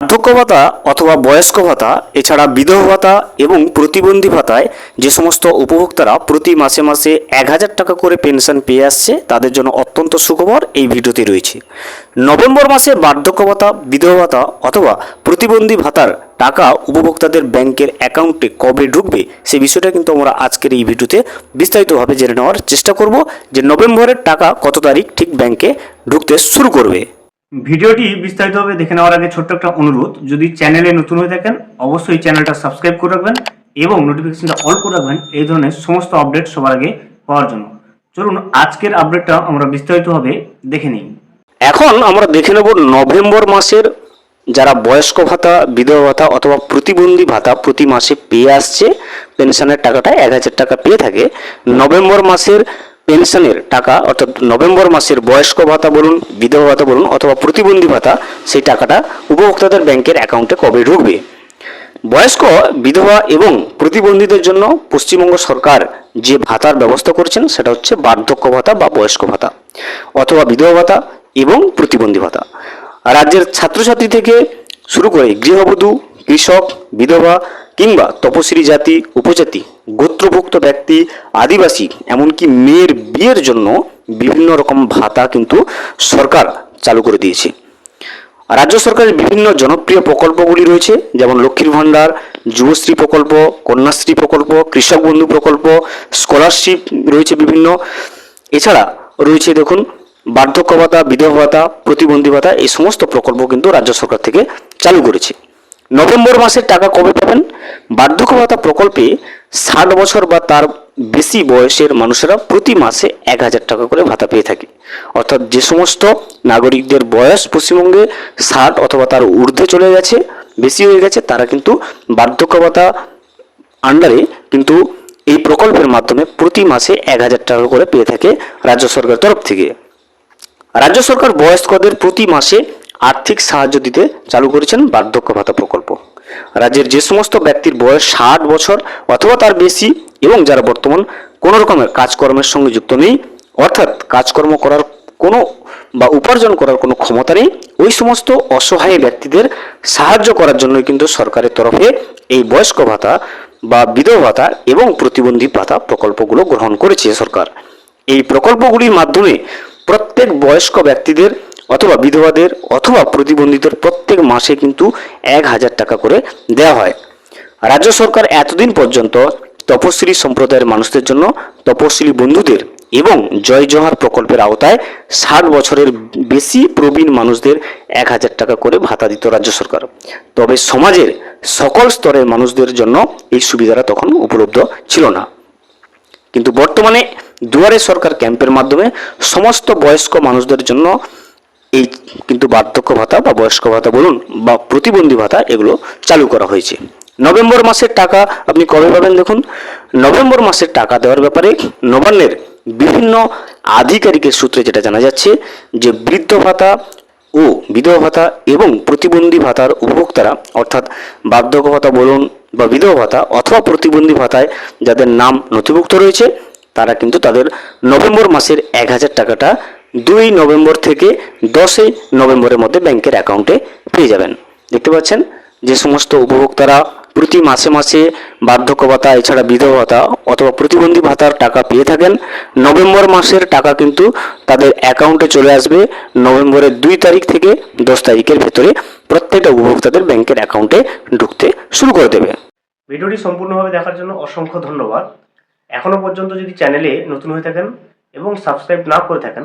বার্ধক্য ভাতা অথবা বয়স্ক ভাতা এছাড়া বিধবা ভাতা এবং প্রতিবন্ধী ভাতায় যে সমস্ত উপভোক্তারা প্রতি মাসে মাসে এক হাজার টাকা করে পেনশন পেয়ে আসছে, তাদের জন্য অত্যন্ত সুখবর এই ভিডিওতে রয়েছে। নভেম্বর মাসে বার্ধক্য ভাতা বিধবা ভাতা অথবা প্রতিবন্ধী ভাতার টাকা উপভোক্তাদের ব্যাংকের অ্যাকাউন্টে কবে ঢুকবে সেই বিষয়টা কিন্তু আমরা আজকের এই ভিডিওতে বিস্তারিতভাবে জেনে নেওয়ার চেষ্টা করব যে নভেম্বরের টাকা কত তারিখ ঠিক ব্যাংকে ঢুকতে শুরু করবে। ভিডিওটি বিস্তারিতভাবে দেখে নেওয়ার আগে ছোট্ট একটা অনুরোধ, যদি চ্যানেলে নতুন হয়ে থাকেন, অবশ্যই চ্যানেলটা সাবস্ক্রাইব করে রাখবেন এবং নোটিফিকেশনটা অল করে রাখবেন, এই ধরনের সমস্ত আপডেট সবার আগে পাওয়ার জন্য। চলুন, আজকের আপডেটটা আমরা বিস্তারিতভাবে দেখে নিই। এখন আমরা দেখে নেব নভেম্বর মাসের যারা বয়স্ক ভাতা, বিধবা ভাতা অথবা প্রতিবন্ধী ভাতা প্রতি মাসে পেয়ে আসছে পেনশনের টাকাটা এক হাজার টাকা পেয়ে থাকে। নভেম্বর মাসের পেনশনের টাকা, অর্থাৎ নভেম্বর মাসের বয়স্ক ভাতা বলুন, বিধবা ভাতা বলুন, অথবা প্রতিবন্ধী ভাতা, সেই টাকাটা উপভোক্তাদের ব্যাংকের অ্যাকাউন্টে কবে ঢুকবে? বয়স্ক, বিধবা এবং প্রতিবন্ধীদের জন্য পশ্চিমবঙ্গ সরকার যে ভাতার ব্যবস্থা করছেন, সেটা হচ্ছে বার্ধক্য ভাতা বা বয়স্ক ভাতা, অথবা বিধবা ভাতা এবং প্রতিবন্ধী ভাতা। রাজ্যের ছাত্রছাত্রী থেকে শুরু করে গৃহবধূ, কৃষক, বিধবা কিংবা তপশিলি জাতি, উপজাতি, গোত্রভুক্ত ব্যক্তি, আদিবাসী, এমনকি মেয়ের বিয়ের জন্য বিভিন্ন রকম ভাতা কিন্তু সরকার চালু করে দিয়েছে। রাজ্য সরকারের বিভিন্ন জনপ্রিয় প্রকল্পগুলি রয়েছে, যেমন লক্ষ্মীর ভাণ্ডার, যুবশ্রী প্রকল্প, কন্যাশ্রী প্রকল্প, কৃষক বন্ধু প্রকল্প, স্কলারশিপ রয়েছে বিভিন্ন। এছাড়া রয়েছে দেখুন, বার্ধক্য ভাতা, বিধবা ভাতা, প্রতিবন্ধী ভাতা, এই সমস্ত প্রকল্প কিন্তু রাজ্য সরকার থেকে চালু করেছে। নভেম্বর মাসের টাকা কবে পাবেন? বার্ধক্য ভাতা প্রকল্পে ষাট বছর বা তার বেশি বয়সের মানুষেরা প্রতি মাসে এক হাজার টাকা করে ভাতা পেয়ে থাকে। অর্থাৎ যে সমস্ত নাগরিকদের বয়স পশ্চিমবঙ্গে ষাট অথবা তার ঊর্ধ্বে চলে গেছে, বেশি হয়ে গেছে, তারা কিন্তু বার্ধক্য ভাতা আন্ডারে কিন্তু এই প্রকল্পের মাধ্যমে প্রতি মাসে এক হাজার টাকা করে পেয়ে থাকে রাজ্য সরকারের তরফ থেকে। রাজ্য সরকার বয়স্কদের প্রতি মাসে আর্থিক সাহায্য দিতে চালু করেছেন বার্ধক্য ভাতা প্রকল্প। রাজ্যের যে সমস্ত ব্যক্তির বয়স ষাট বছর অথবা তার বেশি এবং যারা বর্তমান কোনো রকমের কাজকর্মের সঙ্গে যুক্ত নেই, অর্থাৎ কাজকর্ম করার কোনো বা উপার্জন করার কোনো ক্ষমতা নেই, ওই সমস্ত অসহায় ব্যক্তিদের সাহায্য করার জন্যই কিন্তু সরকারের তরফে এই বয়স্ক ভাতা বা বিধবা ভাতা এবং প্রতিবন্ধী ভাতা প্রকল্পগুলো গ্রহণ করেছে সরকার। এই প্রকল্পগুলির মাধ্যমে প্রত্যেক বয়স্ক ব্যক্তিদের অথবা বিধবাদের অথবা প্রতিবন্ধীদের প্রত্যেক মাসে কিন্তু এক হাজার টাকা করে দেওয়া হয়। রাজ্য সরকার এতদিন পর্যন্ত তপশিলি সম্প্রদায়ের মানুষদের জন্য তপশিলি বন্ধুদের এবং জয় জোহার প্রকল্পের আওতায় ষাট বছরের বেশি প্রবীণ মানুষদের এক হাজার টাকা করে ভাতা দিত রাজ্য সরকার। তবে সমাজের সকল স্তরের মানুষদের জন্য এই সুবিধাটা তখন উপলব্ধ ছিল না। কিন্তু বর্তমানে দুয়ারে সরকার ক্যাম্পের মাধ্যমে সমস্ত বয়স্ক মানুষদের জন্য এই কিন্তু বার্ধক্য ভাতা বা বয়স্ক ভাতা বলুন বা প্রতিবন্ধী ভাতা এগুলো চালু করা হয়েছে। নভেম্বর মাসের টাকা আপনি কবে পাবেন দেখুন? নভেম্বর মাসের টাকা দেওয়ার ব্যাপারে নবান্নের বিভিন্ন আধিকারিকের সূত্রে যেটা জানা যাচ্ছে যে বৃদ্ধ ভাতা ও বিধবা ভাতা এবং প্রতিবন্ধী ভাতার উপভোক্তারা, অর্থাৎ বার্ধক্য ভাতা বলুন বা বিধবা ভাতা অথবা প্রতিবন্ধী ভাতায় যাদের নাম নথিভুক্ত রয়েছে, তারা কিন্তু তাদের নভেম্বর মাসের এক হাজার টাকাটা দুই নভেম্বর থেকে দশই নভেম্বরের মধ্যে ব্যাংকের অ্যাকাউন্টে পেয়ে যাবেন। দেখতে পাচ্ছেন যে সমস্ত উপভোক্তারা প্রতি মাসে মাসে বার্ধক্য ভাতা এছাড়া বিধবা ভাতা অথবা প্রতিবন্ধী ভাতার টাকা পেয়ে থাকেন। নভেম্বর মাসের টাকা কিন্তু তাদের অ্যাকাউন্টে চলে আসবে। নভেম্বরের দুই তারিখ থেকে দশ তারিখের ভেতরে প্রত্যেকটা উপভোক্তাদের ব্যাংকের অ্যাকাউন্টে ঢুকতে শুরু করে দেবে। ভিডিওটি সম্পূর্ণভাবে দেখার জন্য অসংখ্য ধন্যবাদ। এখনও পর্যন্ত যদি চ্যানেলে নতুন হয়ে থাকেন এবং সাবস্ক্রাইব না করে থাকেন